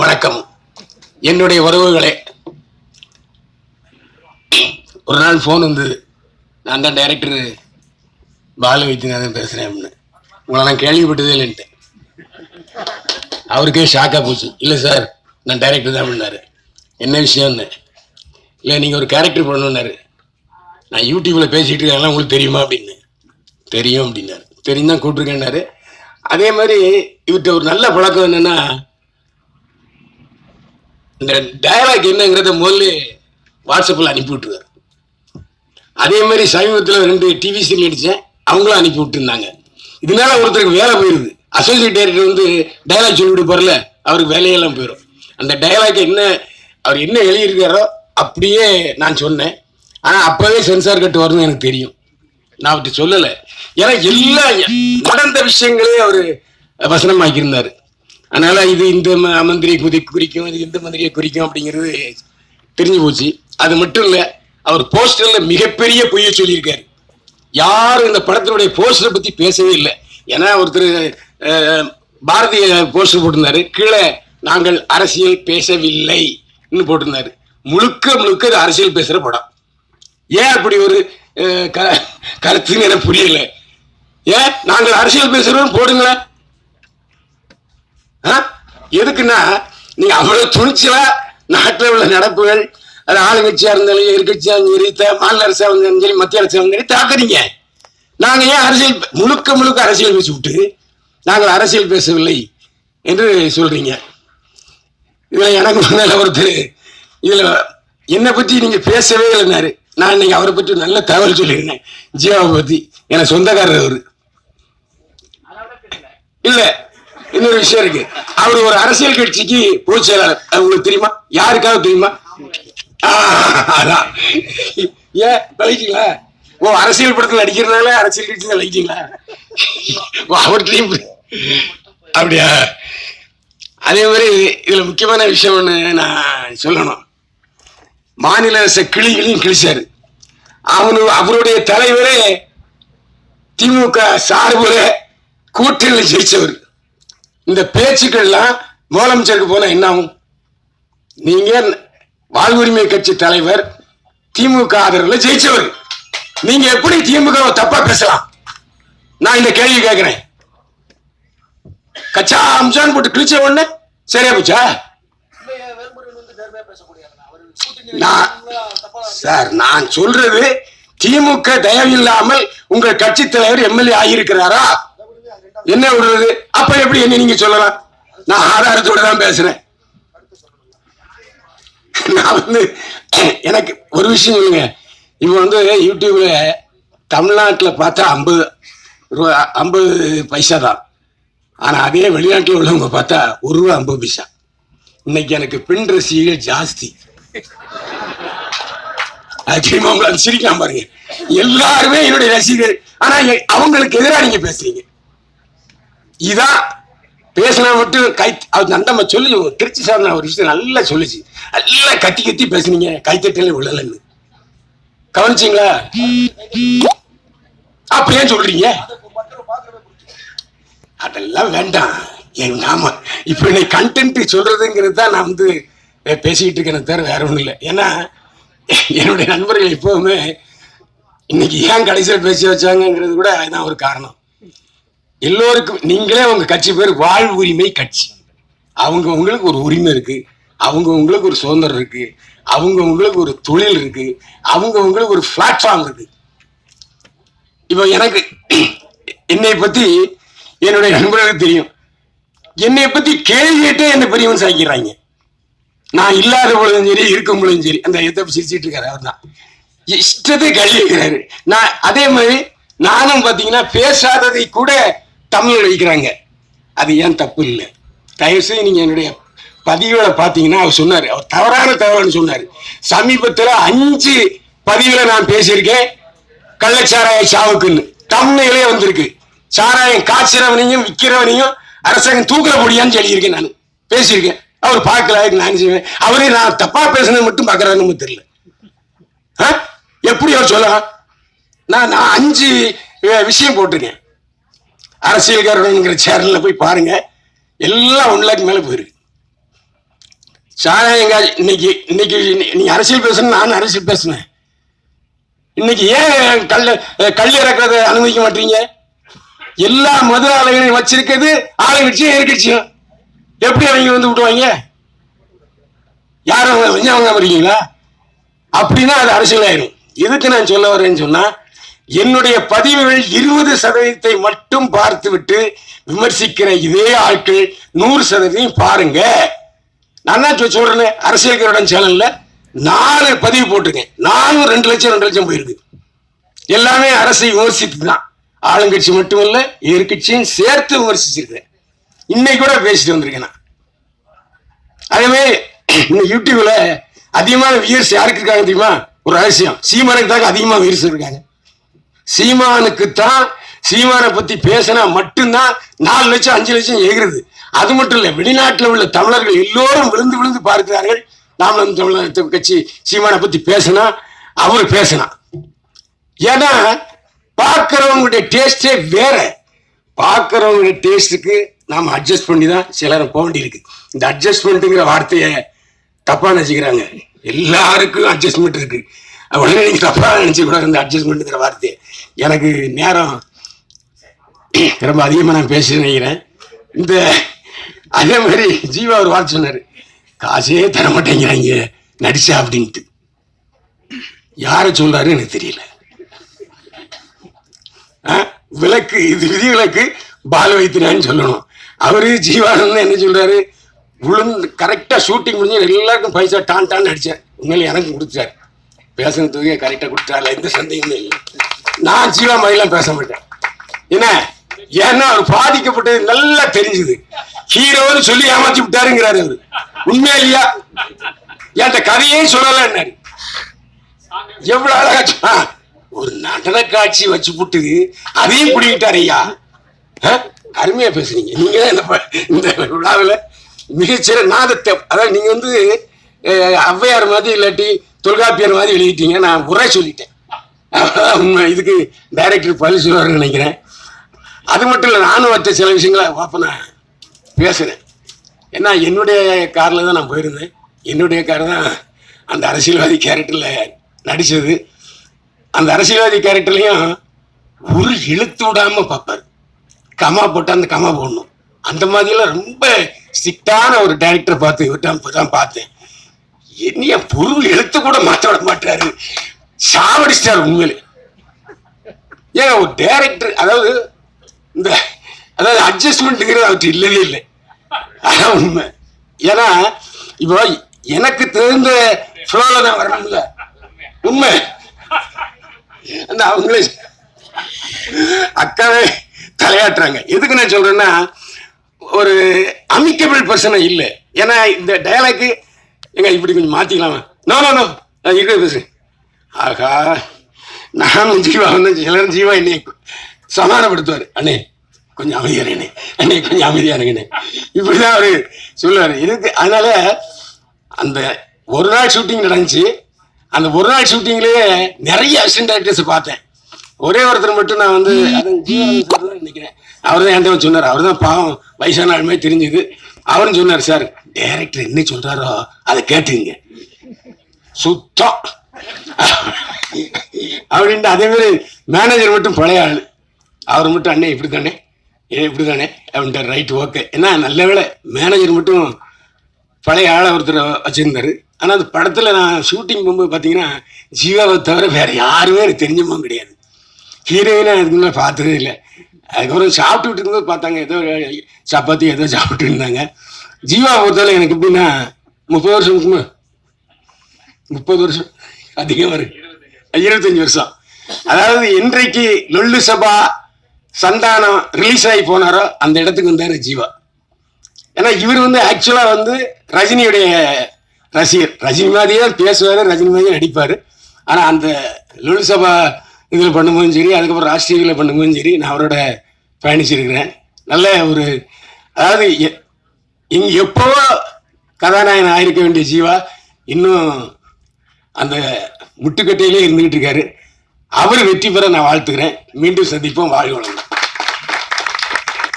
வணக்கம். என்னுடைய உறவுகளே ஒரு நாள் ஃபோன் வந்தது நான் தான் டைரக்டர் பாலு வைத்தியநாதன் பேசுகிறேன் அப்படின்னு. உங்களை நான் கேள்விப்பட்டதே இல்லைன்ட்டு அவருக்கே ஷாக்காக போச்சு. இல்லை சார் நான் டைரக்டர் தான் பண்ணார் என்ன விஷயம்னு? இல்லை நீங்கள் ஒரு கேரக்டர் பண்ணணுன்னாரு நான் யூடியூப்பில் பேசிகிட்டு இருக்கேன் உங்களுக்கு தெரியுமா அப்படின்னு. தெரியும் அப்படின்னாரு. தெரியும் தான் கூப்பிட்ருக்கேன்னாரு அதே மாதிரி இவர்கிட்ட ஒரு நல்ல பழக்கம் என்னென்னா இந்த டயலாக் என்னங்கிறத முதல்ல வாட்ஸ்அப்பில் அனுப்பி விட்டுருவார். அதே மாதிரி சமீபத்தில் ரெண்டு டிவி சீரியல் நடித்தேன் அவங்களும் அனுப்பி விட்டுருந்தாங்க. இதனால ஒருத்தருக்கு வேலை போயிடுது அசோசியேட் டைரக்டர் வந்து டயலாக் சொல்லி கொடுப்பார்ல அவருக்கு வேலையெல்லாம் போயிடும் அந்த டயலாக் என்ன அவர் என்ன எழுதியிருக்காரோ அப்படியே நான் சொன்னேன். ஆனால் அப்போவே சென்சார் கட்டு வரும்னு எனக்கு தெரியும். நான் அவர்கிட்ட சொல்லலை. ஏன்னா எல்லா நடந்த விஷயங்களே அவர் வசனமாக்கியிருந்தார். அதனால இது இந்த ம- மந்திரியை குதி குறிக்கும் இது இந்த மந்திரியை குறிக்கும் அப்படிங்கிறது தெரிஞ்சு போச்சு. அது மட்டும் இல்லை அவர் போஸ்டர்ல மிகப்பெரிய பொய்ய சொல்லியிருக்காரு. யாரும் இந்த படத்தினுடைய போஸ்டரை பத்தி பேசவே இல்லை. ஏன்னா ஒருத்தர் பாரதிய போஸ்டர் போட்டிருந்தாரு. கீழே நாங்கள் அரசியல் பேசவில்லைன்னு போட்டிருந்தாரு. முழுக்க முழுக்க இது அரசியல் பேசுற படம். ஏன் அப்படி ஒரு க- கருத்துன்னு எனக்கு புரியல. ஏன்? நாங்கள் அரசியல் பேசுறோம் போடுங்களேன். எதுக்குன்னா நீங்க அவ்வளவு துணிச்சலா நாட்டில் உள்ள நடப்புகள் அது ஆளுங்கட்சியா இருந்தாலும் எதிர்கட்சியா சரி மாநில அரசா இருந்தாலும் சரி மத்திய அரசா இருந்தாலும் சரி தாக்குறீங்க. நாங்க ஏன் அரசியல் முழுக்க முழுக்க அரசியல் பேசி விட்டு நாங்கள் அரசியல் பேசவில்லை என்று சொல்றீங்க. இதுல எனக்கு முன்னால ஒருத்தர் இதுல என்னை பத்தி நீங்க பேசவே இல்லைனாரு நான் இன்னைக்கு அவரை பற்றி நல்ல தகவல் சொல்லியிருந்தேன். ஜீவாவை பத்தி. எனக்கு சொந்தக்காரர் அவர். இல்லை. இன்னொரு விஷயம் இருக்கு. அவர் ஒரு அரசியல் கட்சிக்கு பொதுச் செயலாளர். உங்களுக்கு தெரியுமா? யாருக்காவது தெரியுமா? அதான். ஏன்? விளையிட்டீங்களா ஓ அரசியல் படத்தில் நடிக்கிறதுனால அரசியல் கட்சி விளையிட்டீங்களா ஓ அவர்கிட்டையும் அப்படியா? அதே மாதிரி இதுல முக்கியமான விஷயம் ஒன்று நான் சொல்லணும். மாநில அரசு கிளிகளையும் கிழிச்சாரு. அவனு அவருடைய தலைவரே திமுக சார்புல கூட்டணியில் ஜெயிச்சவர். இந்த பேச்சுக்கள்லாம் முதலமைச்சருக்கு போனால் என்ன ஆகும் நீங்கள் வாழ்வுரிமை கட்சி தலைவர் திமுக ஆதரவில் ஜெயிச்சவர். நீங்க எப்படி திமுக தப்பாக தப்பா பேசலாம்? நான் இந்த கேள்வி கேட்கிறேன். கச்சா அம்சான் போட்டு கிழிச்ச உடனே சரியா போச்சா? நான் சார் நான் சொல்றது திமுக தயவில்லாமல் உங்கள் கட்சி தலைவர் எம்எல்ஏ ஆகியிருக்கிறாரா? என்ன விடுறது? அப்ப எப்படி என்ன நீங்க சொல்லலாம்? நான் ஆதாரத்தோட தான் பேசுறேன். நான் வந்து எனக்கு ஒரு விஷயம் சொல்லுங்க. இவன் வந்து யூடியூப்ல தமிழ்நாட்டில் பார்த்தா ஐம்பது ரூபா ஐம்பது பைசா தான். ஆனால் அதே வெளிநாட்டில் உள்ளவங்க பார்த்தா ஒரு ரூபா ஐம்பது பைசா. இன்னைக்கு எனக்கு பெண் ரசிகர்கள் ஜாஸ்தி. அது உங்களை சிரிக்கலாம் பாருங்க. எல்லாருமே என்னுடைய ரசிகர் ஆனா அவங்களுக்கு எதிராக நீங்க பேசுறீங்க. இதான் பேசினா மட்டும் கை அது நண்டம்மா சொல்லி திருச்சி சார் நான் ஒரு விஷயம் நல்லா சொல்லுச்சு. நல்லா கத்தி கத்தி பேசுனீங்க கைத்தட்டல விழலன்னு. கவனிச்சிங்களா? அப்ப ஏன் சொல்றீங்க? அதெல்லாம் வேண்டாம். என் நாம இப்ப என்னை கண்டென்ட் சொல்றதுங்கிறது தான் நான் வந்து பேசிக்கிட்டு இருக்கேன் தவிர வேற ஒன்றும் இல்லை. ஏன்னா என்னுடைய நண்பர்கள் எப்பவுமே இன்னைக்கு ஏன் கடைசியில் பேசி வச்சாங்கங்கிறது கூட அதுதான் ஒரு காரணம். எல்லோருக்கும் நீங்களே உங்க கட்சி பேர் வாழ்வு உரிமை கட்சி. அவங்க உங்களுக்கு ஒரு உரிமை இருக்கு அவங்க உங்களுக்கு ஒரு சுதந்திரம் இருக்கு அவங்க உங்களுக்கு ஒரு தொழில் இருக்கு அவங்க உங்களுக்கு ஒரு பிளாட்ஃபார்ம் இருக்கு. இப்போ எனக்கு என்னை பத்தி என்னுடைய நண்பர்களுக்கு தெரியும். என்னை பத்தி கேள்வி கேட்டே என்ன பெரியவன் சாய்க்கிறாங்க நான் இல்லாத பொழுதும் சரி இருக்கும் பொழுதும் சரி அந்த எதை சிரிச்சிட்டு இருக்காரு அவர் தான். இஷ்டத்தை கல்வி நான் அதே மாதிரி நானும் பாத்தீங்கன்னா பேசாததை கூட தமிழில் வைக்கிறாங்க அது ஏன் தப்பு இல்லை தயவுசெய்து நீங்கள் என்னுடைய பதிவில் பார்த்தீங்கன்னா அவர் சொன்னார். அவர் தவறான தகவல்னு சொன்னார். சமீபத்தில் அஞ்சு பதிவில் நான் பேசியிருக்கேன். கள்ளச்சாராய சாவுக்குன்னு. தமிழிலே வந்திருக்கு. சாராயம் காய்ச்சிறவனையும் விற்கிறவனையும் அரசாங்கம் தூக்கிட முடியான்னு சொல்லியிருக்கேன் நான். பேசியிருக்கேன். அவர் பார்க்கல நான் செய்வேன்? அவரே நான் தப்பாக பேசுனது மட்டும் பார்க்கறாருன்னு தெரியல. ஆ? எப்படி அவர் சொல்லலாம்? நான் நான் அஞ்சு விஷயம் போட்டிருக்கேன். அரசியல்காரனுங்கிற சேனல்ல போய் பாருங்க. எல்லாம் ஒன் லேக் மேல போயிருக்கு. சாயங்கா இன்னைக்கு இன்னைக்கு நீ- அரசியல் பேசணும் நான் அரசியல் பேசுனேன். இன்னைக்கு ஏன் கல் கல் இறக்கிறத அனுமதிக்க மாட்டீங்க? எல்லா மது ஆலைகளையும் வச்சிருக்கிறது ஆளுங்கட்சியும் எதிர்கட்சியும் எப்படி அவங்க வந்து விடுவாங்க யாரும் அவங்க வரீங்களா அப்படின்னா அது அரசியல் ஆயிரும் எதுக்கு நான் சொல்ல வரேன்னு சொன்னா என்னுடைய பதிவுகள் இருபது சதவீதத்தை மட்டும் பார்த்துவிட்டு விமர்சிக்கிற இதே ஆட்கள் நூறு சதவீதம் பாருங்க. நான் தான் அரசியல் சொல்றேன் அரசியல்காரடன் சேனல்ல நாலு பதிவு போட்டிருக்கேன். நானும் ரெண்டு லட்சம் ரெண்டு லட்சம் போயிருக்கு. எல்லாமே அரசை விமர்சித்து தான். ஆளுங்கட்சி மட்டுமல்ல எதிர்கட்சியும் சேர்த்து விமர்சிச்சிருக்கிறேன். இன்னைக்கு கூட பேசிட்டு வந்திருக்கேன் நான். அதே மாதிரி இந்த யூடியூப்ல அதிகமான வியூர்ஸ் யாருக்கு இருக்காங்க தெரியுமா? ஒரு ரகசியம். சீமானுக்கு தாங்க அதிகமாக வியூர்ஸ் இருக்காங்க. சீமானுக்குத்தான் சீமானை பத்தி பேசினா மட்டும்தான் நாலு லட்சம் அஞ்சு லட்சம் எகிறது அது மட்டும் இல்ல வெளிநாட்டில் உள்ள தமிழர்கள் எல்லோரும் விழுந்து விழுந்து பார்க்கிறார்கள். நாமளும் தமிழர் கட்சி சீமானை பத்தி பேசினா அவர் பேசினா. ஏன்னா பார்க்கிறவங்களுடைய டேஸ்டே வேற. பார்க்கிறவங்களுடைய டேஸ்ட்டுக்கு நாம அட்ஜஸ்ட் பண்ணி தான் சிலரும் போக வேண்டியிருக்கு. இந்த அட்ஜஸ்ட்மெண்ட்டுங்கிற வார்த்தையை தப்பா நினைச்சுக்கிறாங்க. எல்லாருக்கும் அட்ஜஸ்ட்மெண்ட் இருக்கு. உடனே நீங்க தப்பா நினைச்சு கூட இந்த அட்ஜஸ்ட்மெண்ட்டுங்கிற வார்த்தையை. எனக்கு நேரம் ரொம்ப அதிகமாக நான் பேசி நினைக்கிறேன். இந்த அதே மாதிரி ஜீவா ஒரு வார்த்தை சொன்னார். காசே தர மாட்டேங்கிறாங்க நடிச்சா அப்படின்ட்டு. யாரை சொல்கிறாரு எனக்கு தெரியல. ஆ? விளக்கு இது விதி விளக்கு பால் வைத்தினான்னு சொல்லணும். அவரு ஜீவானந்த் என்ன சொல்கிறாரு விழுந்து கரெக்டாக ஷூட்டிங் முடிஞ்சு எல்லாருக்கும் பைசா டான் டான் அடித்தார் உண்மையில எனக்கு கொடுத்தாரு பேசுன தூக்கிய கரெக்டாக கொடுத்தாரு எந்த சந்தேகமும் இல்லை. நான் ஜீவா மாதிரிலாம் பேச மாட்டேன். என்ன? ஏன்னா அவர் பாதிக்கப்பட்டது நல்லா தெரிஞ்சுது. ஹீரோன்னு சொல்லி ஏமாத்தி விட்டாருங்கிறாரு அவரு. உண்மையா இல்லையா? என்கிட்ட கதையே சொல்லலன்னாரு எவ்வளவு அழகா ஒரு நடன காட்சி வச்சு புட்டு அதையும் பிடிக்கிட்டாரு ஐயா. ஆ? அருமையா பேசுறீங்க நீங்க இந்த விழாவில் மிகச்சிற நாதத்தை. அதாவது நீங்க வந்து ஔவையார் மாதிரி இல்லாட்டி தொல்காப்பியர் மாதிரி எழுதிட்டீங்க. நான் உரை சொல்லிட்டேன். இதுக்கு டைரக்டர் பதில் சொல்லுவாருன்னு நினைக்கிறேன். அது மட்டும் இல்லை நானும் வச்ச சில விஷயங்களை நான் பேசுகிறேன் ஏன்னா என்னுடைய காரில் தான் நான் போயிருந்தேன். என்னுடைய கார் தான் அந்த அரசியல்வாதி கேரக்டரில் நடிச்சது. அந்த அரசியல்வாதி கேரக்டர்லையும் ஒரு இழுத்து விடாமல் பார்ப்பார். கமா போட்டு அந்த கமா போடணும். அந்த மாதிரிலாம் ரொம்ப ஸ்ட்ரிக்டான ஒரு டைரக்டரை பார்த்து இவர்தான் தான் பார்த்தேன். என்னைய பொருள் எழுத்து கூட மாற்ற விட மாட்டாரு. சாவடிச்சிட்டார் உண்மையிலே. ஏன்னா ஒரு டேரக்டர் அதாவது இந்த அதாவது அட்ஜஸ்ட்மெண்ட்டுங்கிறது அவர்கிட்ட இல்லவே இல்லை. அதான் உண்மை. ஏன்னா இப்போ எனக்கு தெரிந்த ஃப்ளோல தான் வரணும்ல. உண்மை. அந்த அவங்களே அக்காவே தலையாட்டுறாங்க. எதுக்கு நான் சொல்கிறேன்னா ஒரு அமிக்கபிள் பர்சனை இல்லை. ஏன்னா இந்த டயலாக்கு எங்க இப்படி கொஞ்சம் மாற்றிக்கலாமா நோ நோ நோ நான் இருக்கிற பேசுறேன். ஆகா நானும் ஜீவா வந்து எல்லாரும் ஜீவா என்னை சமாதானப்படுத்துவார். அண்ணே கொஞ்சம் அமைதியாக இருங்கண்ணே. அண்ணே கொஞ்சம் அமைதியாக இருங்கண்ணே. இப்படிதான் அவரு சொல்லுவார். இருக்கு அதனால அந்த ஒரு நாள் ஷூட்டிங் நடந்துச்சு. அந்த ஒரு நாள் ஷூட்டிங்லேயே நிறைய அசிஸ்டன்ட் ஆக்டர்ஸ் பார்த்தேன். ஒரே ஒருத்தர் மட்டும் நான் வந்து நினைக்கிறேன். அவர் தான் என்கிட்ட சொன்னார். அவர் தான் பாவம் வயசான ஆளுமே தெரிஞ்சுது. அவரும் சொன்னார் சார் டைரக்டர் என்ன சொல்றாரோ அதை கேட்டுங்க சுத்தம். அப்படின்ட்டு அதே மாதிரி மேனேஜர் மட்டும் பழைய ஆள். அவர் மட்டும் அண்ணே இப்படி தானே ஏ இப்படி தானே அப்படின்ட்டு ரைட் ஓகே ஏன்னா நல்ல வேலை மேனேஜர் மட்டும் பழைய ஆளை ஒருத்தர் வச்சிருந்தாரு. ஆனால் அந்த படத்தில் நான் ஷூட்டிங் போகும்போது பார்த்தீங்கன்னா ஜீவாவை தவிர வேறு யாருமே எனக்கு தெரிஞ்சமும் கிடையாது. ஹீரோயினை அதுக்கு முன்னாடி பார்த்ததே இல்லை. அதுக்கப்புறம் சாப்பிட்டுட்டு இருக்கும்போது பார்த்தாங்க ஏதோ ஒரு சப்பாத்தி ஏதோ சாப்பிட்டு இருந்தாங்க. ஜீவா பொறுத்தவரை எனக்கு எப்படின்னா முப்பது வருஷம் இருக்குமா. முப்பது வருஷம். அதிகம் இருக்கு இருபத்தஞ்சு வருஷம். அதாவது இன்றைக்கு லொல்லு சபா சந்தானம் ரிலீஸ் ஆகி போனாரோ அந்த இடத்துக்கு வந்தாரு ஜீவா. ஏன்னா இவர் வந்து ஆக்சுவலா வந்து ரஜினியுடைய ரசிகர். ரஜினி மாதிரியே தான் பேசுவாரு ரஜினி மாதிரியே நடிப்பார். ஆனால் அந்த லொல்லு சபா இதில் பண்ணும்போதும் சரி அதுக்கப்புறம் ராஷ்டிரியில் பண்ணும்போதும் சரி நான் அவரோட பயணிச்சிருக்கிறேன் நல்ல ஒரு அதாவது இங்கே எப்போவோ கதாநாயகன் ஆயிருக்க வேண்டிய ஜீவா இன்னும் அந்த முட்டுக்கட்டையிலே இருந்துகிட்டு இருக்காரு. அவர் வெற்றி பெற நான் வாழ்த்துக்கிறேன் மீண்டும் சந்திப்போம். வாழ்க வளமுடன்.